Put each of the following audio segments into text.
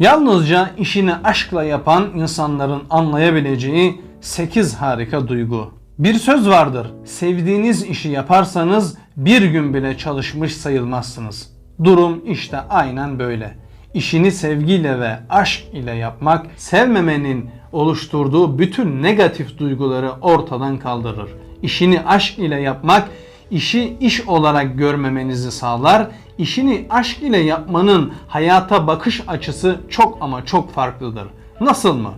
Yalnızca işini aşkla yapan insanların anlayabileceği 8 harika duygu. Bir söz vardır. Sevdiğiniz işi yaparsanız bir gün bile çalışmış sayılmazsınız. Durum işte aynen böyle. İşini sevgiyle ve aşk ile yapmak sevmemenin oluşturduğu bütün negatif duyguları ortadan kaldırır. İşini aşk ile yapmak işi iş olarak görmemenizi sağlar. İşini aşk ile yapmanın hayata bakış açısı çok ama çok farklıdır. Nasıl mı?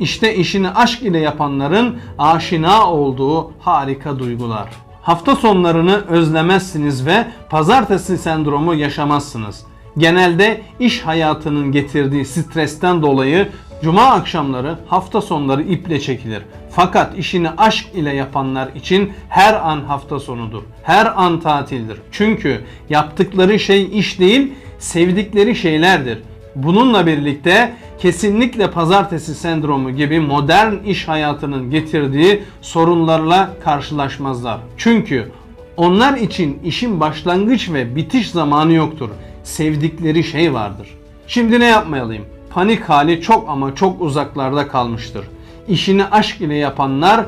İşte işini aşk ile yapanların aşina olduğu harika duygular. Hafta sonlarını özlemezsiniz ve pazartesi sendromu yaşamazsınız. Genelde iş hayatının getirdiği stresten dolayı cuma akşamları, hafta sonları iple çekilir. Fakat işini aşk ile yapanlar için her an hafta sonudur. Her an tatildir. Çünkü yaptıkları şey iş değil, sevdikleri şeylerdir. Bununla birlikte kesinlikle pazartesi sendromu gibi modern iş hayatının getirdiği sorunlarla karşılaşmazlar. Çünkü onlar için işin başlangıç ve bitiş zamanı yoktur. Sevdikleri şey vardır. Şimdi ne yapmalıyım? Panik hali çok ama çok uzaklarda kalmıştır. İşini aşk ile yapanlar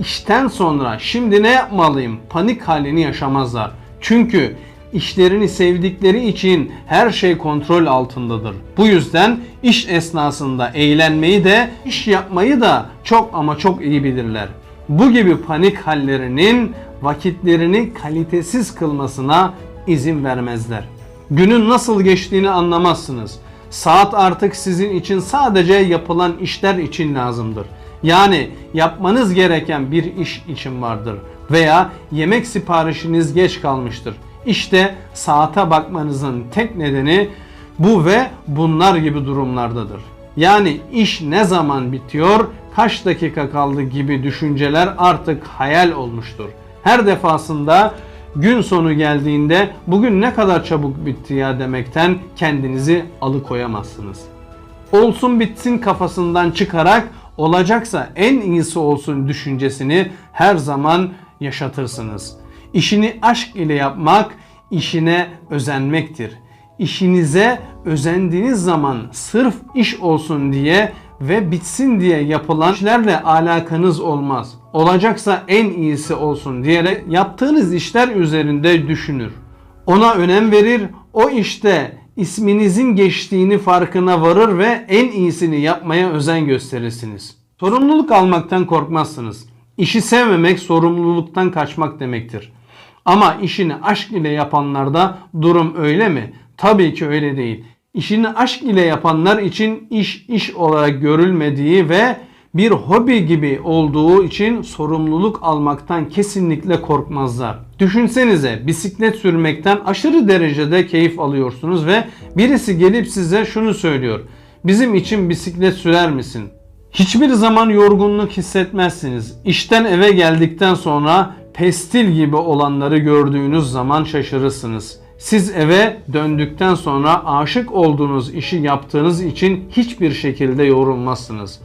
işten sonra şimdi ne yapmalıyım? Panik halini yaşamazlar. Çünkü işlerini sevdikleri için her şey kontrol altındadır. Bu yüzden iş esnasında eğlenmeyi de iş yapmayı da çok ama çok iyi bilirler. Bu gibi panik hallerinin vakitlerini kalitesiz kılmasına izin vermezler. Günün nasıl geçtiğini anlamazsınız. Saat artık sizin için sadece yapılan işler için lazımdır. Yani yapmanız gereken bir iş için vardır veya yemek siparişiniz geç kalmıştır. İşte saate bakmanızın tek nedeni bu ve bunlar gibi durumlardadır. Yani iş ne zaman bitiyor, kaç dakika kaldı gibi düşünceler artık hayal olmuştur. Her defasında gün sonu geldiğinde bugün ne kadar çabuk bitti ya demekten kendinizi alıkoyamazsınız. Olsun bitsin kafasından çıkarak olacaksa en iyisi olsun düşüncesini her zaman yaşatırsınız. İşini aşk ile yapmak işine özenmektir. İşinize özendiğiniz zaman sırf iş olsun diye ve bitsin diye yapılan işlerle alakanız olmaz. Olacaksa en iyisi olsun diyerek yaptığınız işler üzerinde düşünür. Ona önem verir, o işte isminizin geçtiğini farkına varır ve en iyisini yapmaya özen gösterirsiniz. Sorumluluk almaktan korkmazsınız. İşi sevmemek sorumluluktan kaçmak demektir. Ama işini aşk ile yapanlarda durum öyle mi? Tabii ki öyle değil. İşini aşk ile yapanlar için iş iş olarak görülmediği ve bir hobi gibi olduğu için sorumluluk almaktan kesinlikle korkmazlar. Düşünsenize bisiklet sürmekten aşırı derecede keyif alıyorsunuz ve birisi gelip size şunu söylüyor. Bizim için bisiklet sürer misin? Hiçbir zaman yorgunluk hissetmezsiniz. İşten eve geldikten sonra pestil gibi olanları gördüğünüz zaman şaşırırsınız. Siz eve döndükten sonra aşık olduğunuz işi yaptığınız için hiçbir şekilde yorulmazsınız.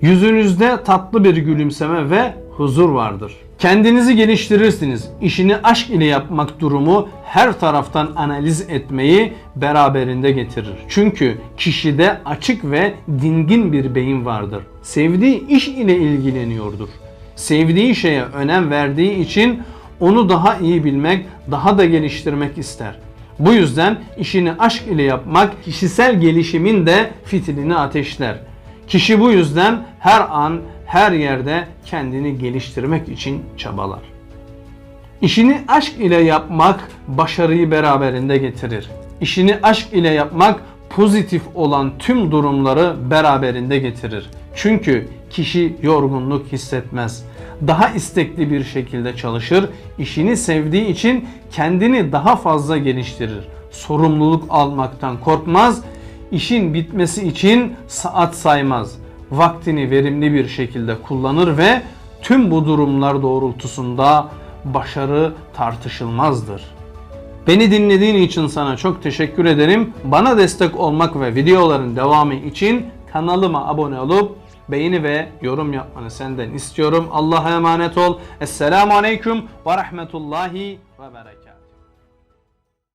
Yüzünüzde tatlı bir gülümseme ve huzur vardır. Kendinizi geliştirirsiniz. İşini aşk ile yapmak durumu her taraftan analiz etmeyi beraberinde getirir. Çünkü kişide açık ve dingin bir beyin vardır. Sevdiği iş ile ilgileniyordur. Sevdiği şeye önem verdiği için onu daha iyi bilmek, daha da geliştirmek ister. Bu yüzden işini aşk ile yapmak kişisel gelişimin de fitilini ateşler. Kişi bu yüzden her an, her yerde kendini geliştirmek için çabalar. İşini aşk ile yapmak başarıyı beraberinde getirir. İşini aşk ile yapmak pozitif olan tüm durumları beraberinde getirir. Çünkü kişi yorgunluk hissetmez. Daha istekli bir şekilde çalışır, işini sevdiği için kendini daha fazla geliştirir. Sorumluluk almaktan korkmaz, işin bitmesi için saat saymaz. Vaktini verimli bir şekilde kullanır ve tüm bu durumlar doğrultusunda başarı tartışılmazdır. Beni dinlediğin için sana çok teşekkür ederim. Bana destek olmak ve videoların devamı için kanalıma abone olup beğeni ve yorum yapmanı senden istiyorum. Allah'a emanet ol. Esselamu Aleyküm ve Rahmetullahi ve Berekatuhu.